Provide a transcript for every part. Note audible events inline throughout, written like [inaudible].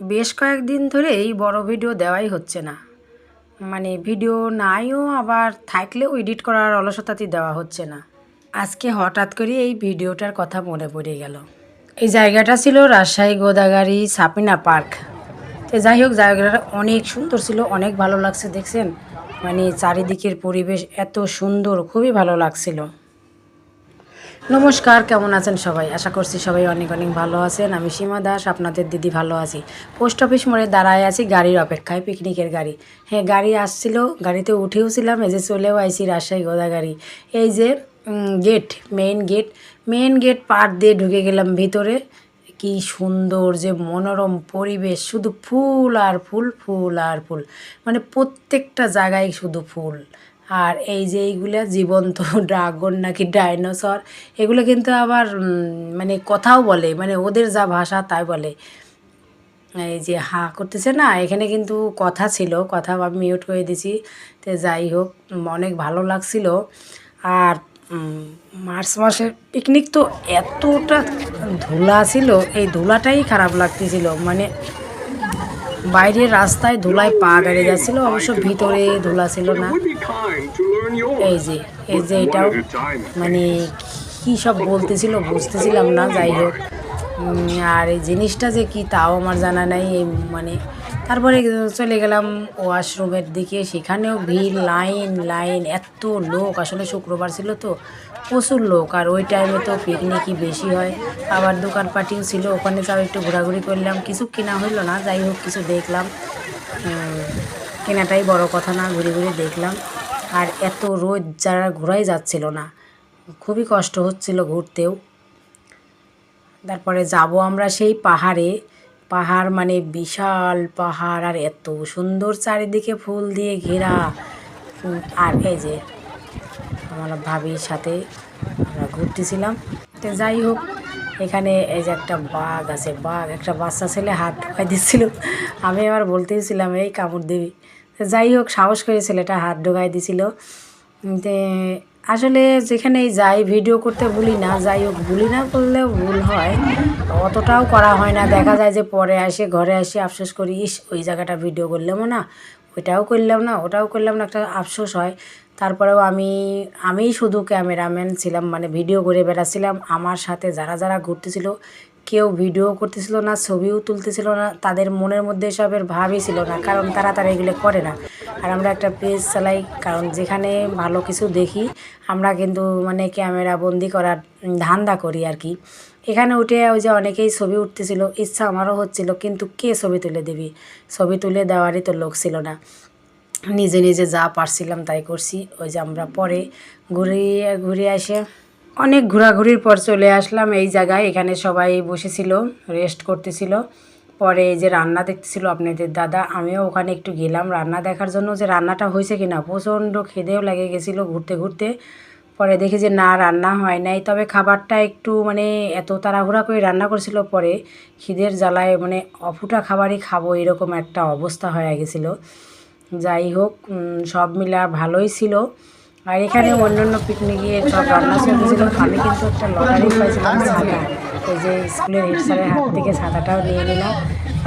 বেশ কয়েকদিন ধরে এই বড় ভিডিও দেওয়াই হচ্ছে না। মানে ভিডিও নাইও আবার থাকলেও এডিট করার অলসতাতি দেওয়া হচ্ছে না। আজকে হঠাৎ করে এই ভিডিওটার কথা মনে পড়ে গেল। এই জায়গাটা ছিল রাজশাহী গোদাগাড়ি সাপিনা পার্ক। তো যাই হোক, জায়গাটা অনেক সুন্দর ছিল, অনেক ভালো লাগছে দেখছেন। মানে চারিদিকের পরিবেশ এত সুন্দর, খুবই ভালো লাগছিল। নমস্কার, কেমন আছেন সবাই? আশা করছি সবাই অনেক অনেক ভালো আছেন। আমি সীমা দাস, আপনাদের দিদি ভালো আছি। পোস্ট অফিস মোড়ে দাঁড়ায় আছি গাড়ির অপেক্ষায়, পিকনিকের গাড়ি। হ্যাঁ গাড়ি আসছিল, গাড়িতে উঠেও ছিলাম, এই যে চলেও আইছি রাজশাহী গোদা গাড়ি। এই যে gate main gate main gate পার দিয়ে ঢুকে গেলাম ভিতরে। কি সুন্দর যে মনোরম পরিবেশ, শুধু ফুল আর ফুল ফুল আর ফুল। মানে প্রত্যেকটা জায়গায় শুধু ফুল। আর এই যে এইগুলো জীবন্ত [laughs] ড্রাগন নাকি ডাইনোসর, এগুলো কিন্তু আবার মানে কথাও বলে মানে ওদের যা ভাষা তাই বলে। এই যে হা করতেছে না, এখানে কিন্তু কথা ছিল, কথা আমি মিউট করে দিছি তো যাই হোক অনেক ভালো লাগছিল। আর মার্চ মাসের পিকনিক তো এতটা ধুলা ছিল, এই ধুলাটাই খারাপ লাগতেছিল মানে বাইরের রাস্তায় ধুলায় পা গাড়ি যাচ্ছিল অবশ্য ভিতরে ধুলা ছিল না। এই যে এই যে এটাও মানে কি সব বলতেছিল বুঝতেছিলাম না যাই হোক। আর এই জিনিসটা যে কি তাও আমার জানা নাই এই মানে তারপরে চলে গেলাম ওয়াশরুমের দিকে। সেখানেও ভিড়, লাইন লাইন, এত লোক। আসলে শুক্রবার ছিল তো, প্রচুর লোক। আর ওই টাইমে তো পিকনিকই বেশি হয়। আবার দোকানপাটিও ছিল, ওখানে যাও একটু ঘোরাঘুরি করলাম। কিছু কেনা হইল না, যাই হোক, কিছু দেখলাম। কেনাটাই বড় কথা না, ঘুরে ঘুরে দেখলাম। আর এত রোদ, যারা ঘোরাই যাচ্ছিল না, খুবই কষ্ট হচ্ছিল ঘুরতেও। তারপরে যাব আমরা সেই পাহাড়ে। পাহাড় মানে বিশাল পাহাড়, আর এত সুন্দর চারিদিকে ফুল দিয়ে ঘেরা। আর এই যে আমার ভাবির সাথে আমরা ঘুরতেছিলাম। তো যাই হোক, এখানে এই যে একটা বাঘ আছে, বাঘ, একটা বাচ্চা ছেলে হাত ঢোকাই দিচ্ছিল আমি আবার বলতেছিলাম, এই কামড় দেবী। যাই হোক, সাহস করে ছেলেটা হাত ঢোকাই দিছিল আসলে যেখানেই যাই ভিডিও করতে ভুলি না, যাই হোক, ভুলি না করলেও ভুল হয়। অতটাও করা হয় না। দেখা যায় যে পরে আসে, ঘরে আসে, আফসোস করি, ইস, ওই জায়গাটা ভিডিও করলামও না, ওইটাও করলাম না, ওটাও করলাম না। একটা আফসোস হয়। তারপরেও আমি আমি শুধু ক্যামেরাম্যান ছিলাম মানে ভিডিও করে বেড়াচ্ছিলাম। আমার সাথে যারা যারা ঘুরতেছিল কেউ ভিডিও করতেছিল না, ছবিও তুলতেছিল না, তাদের মনের মধ্যে এসবের ভাবই ছিল না, কারণ তারা তারা এগুলো করে না। আর আমরা একটা পেজ চালাই, কারণ যেখানে ভালো কিছু দেখি, আমরা কিন্তু মানে ক্যামেরা বন্দি করার ধান্দা করি আর কি। এখানে উঠে ওই যে অনেকেই ছবি উঠতেছিল, ইচ্ছা আমারও হচ্ছিল, কিন্তু কে ছবি তুলে দিবি? ছবি তুলে দেওয়ারই তো লোক ছিল না। নিজে নিজে যা পারছিলাম তাই করছি। ওই যে আমরা পরে ঘুরিয়ে ঘুরে আসে। অনেক ঘোরাঘুরির পর চলে আসলাম এই জায়গায়। এখানে সবাই বসেছিল রেস্ট করতেছিল। পরে যে রান্না দেখতেছিল আপনাদের দাদা, আমিও ওখানে একটু গেলাম রান্না দেখার জন্য যে রান্নাটা হয়েছে কিনা। প্রচণ্ড খিদেও লেগে গেছিল ঘুরতে ঘুরতে। পরে দেখি যে না, রান্না হয় নাই। তবে খাবারটা একটু মানে এত তাড়াহুড়া করে রান্না করেছিল, পরে খিদের জ্বালায় মানে অফুটা খাবারই খাব এরকম একটা অবস্থা হয়ে গেছিল। যাই হোক সব মিলা ভালোই ছিল। আর এখানে অন্যান্য পিকনিকে সব রান্না চলতেছিল আমি কিন্তু একটা লটারি পাইছিলাম ছাতা এই যে স্কুলের হেড স্যারের হাত থেকে ছাতাটাও নিয়ে নিলাম।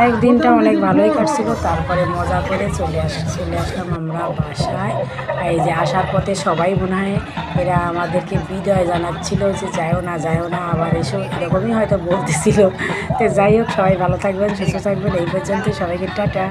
এক দিনটা অনেক ভালোই কাটছিল, তারপরে মজা করে চলে আস, চলে আসলাম আমরা বাসায়। আর এই যে আসার পথে সবাই মনে হয় এরা আমাদেরকে বিদায় জানাচ্ছিল যে যায়ও না যায়ও না, আবার এসো, এরকমই হয়তো বলতেছিল। তো যাই হোক, সবাই ভালো থাকবেন, সুস্থ থাকবেন, এই পর্যন্ত সবাইকে টাটা।